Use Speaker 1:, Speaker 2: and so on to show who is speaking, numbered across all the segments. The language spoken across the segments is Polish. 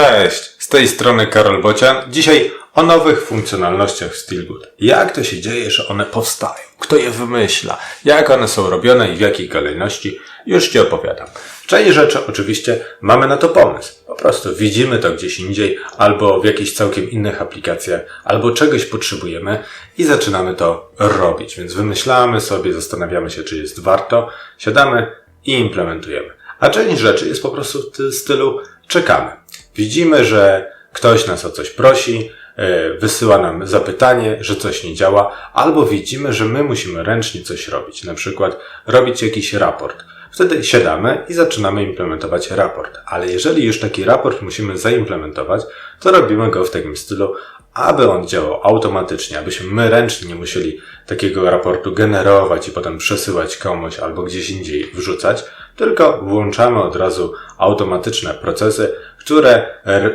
Speaker 1: Cześć, z tej strony Karol Bocian. Dzisiaj o nowych funkcjonalnościach w Steelgood. Jak to się dzieje, że one powstają? Kto je wymyśla? Jak one są robione i w jakiej kolejności? Już Ci opowiadam. Część rzeczy oczywiście mamy na to pomysł. Po prostu widzimy to gdzieś indziej, albo w jakichś całkiem innych aplikacjach, albo czegoś potrzebujemy i zaczynamy to robić. Więc wymyślamy sobie, zastanawiamy się, czy jest warto, siadamy i implementujemy. A część rzeczy jest po prostu w ty- stylu czekamy. Widzimy, że ktoś nas o coś prosi, e, wysyła nam zapytanie, że coś nie działa, albo widzimy, że my musimy ręcznie coś robić, na przykład robić jakiś raport. Wtedy siadamy i zaczynamy implementować raport. Ale jeżeli już taki raport musimy zaimplementować, to robimy go w takim stylu, aby on działał automatycznie, abyśmy my ręcznie nie musieli takiego raportu generować i potem przesyłać komuś albo gdzieś indziej wrzucać, tylko włączamy od razu automatyczne procesy, które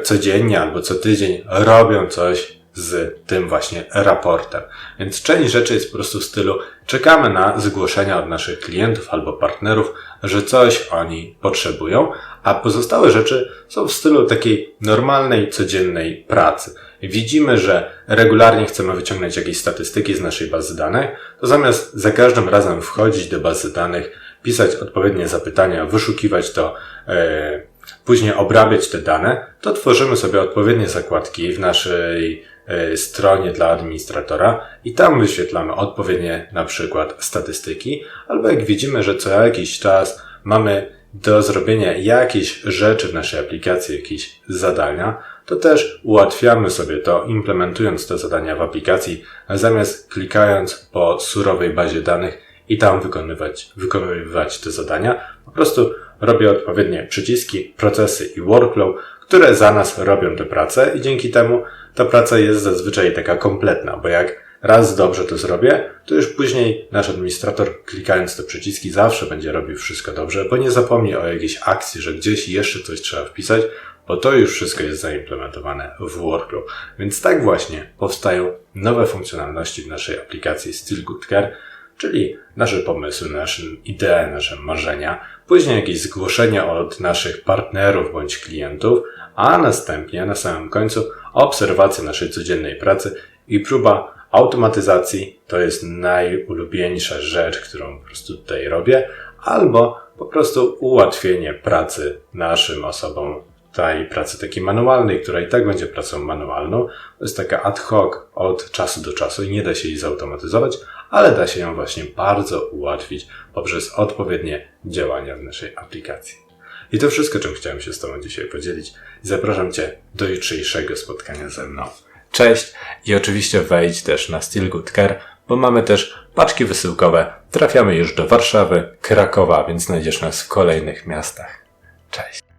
Speaker 1: codziennie albo co tydzień robią coś z tym właśnie raportem. Więc część rzeczy jest po prostu w stylu czekamy na zgłoszenia od naszych klientów albo partnerów, że coś oni potrzebują, a pozostałe rzeczy są w stylu takiej normalnej, codziennej pracy. Widzimy, że regularnie chcemy wyciągnąć jakieś statystyki z naszej bazy danych, to zamiast za każdym razem wchodzić do bazy danych, pisać odpowiednie zapytania, wyszukiwać to, e, później obrabiać te dane, to tworzymy sobie odpowiednie zakładki w naszej e, stronie dla administratora i tam wyświetlamy odpowiednie na przykład statystyki, albo jak widzimy, że co jakiś czas mamy do zrobienia jakiejś rzeczy w naszej aplikacji, jakieś zadania, to też ułatwiamy sobie to, implementując te zadania w aplikacji, zamiast klikając po surowej bazie danych i tam wykonywać, wykonywać te zadania. Po prostu robię odpowiednie przyciski, procesy i workflow, które za nas robią tę pracę i dzięki temu ta praca jest zazwyczaj taka kompletna, bo jak raz dobrze to zrobię, to już później nasz administrator klikając te przyciski zawsze będzie robił wszystko dobrze, bo nie zapomni o jakiejś akcji, że gdzieś jeszcze coś trzeba wpisać, bo to już wszystko jest zaimplementowane w workflow. Więc tak właśnie powstają nowe funkcjonalności w naszej aplikacji Still Good Care, czyli nasze pomysły, nasze idee, nasze marzenia, później jakieś zgłoszenia od naszych partnerów bądź klientów, a następnie na samym końcu obserwacja naszej codziennej pracy i próba automatyzacji to jest najulubieńsza rzecz, którą po prostu tutaj robię, albo po prostu ułatwienie pracy naszym osobom, tej pracy takiej manualnej, która i tak będzie pracą manualną. To jest taka ad hoc od czasu do czasu i nie da się jej zautomatyzować, ale da się ją właśnie bardzo ułatwić poprzez odpowiednie działania w naszej aplikacji. I to wszystko, czym chciałem się z Tobą dzisiaj podzielić. Zapraszam Cię do jutrzejszego spotkania ze mną. Cześć i oczywiście wejdź też na Still Good Care, bo mamy też paczki wysyłkowe. Trafiamy już do Warszawy, Krakowa, więc znajdziesz nas w kolejnych miastach. Cześć.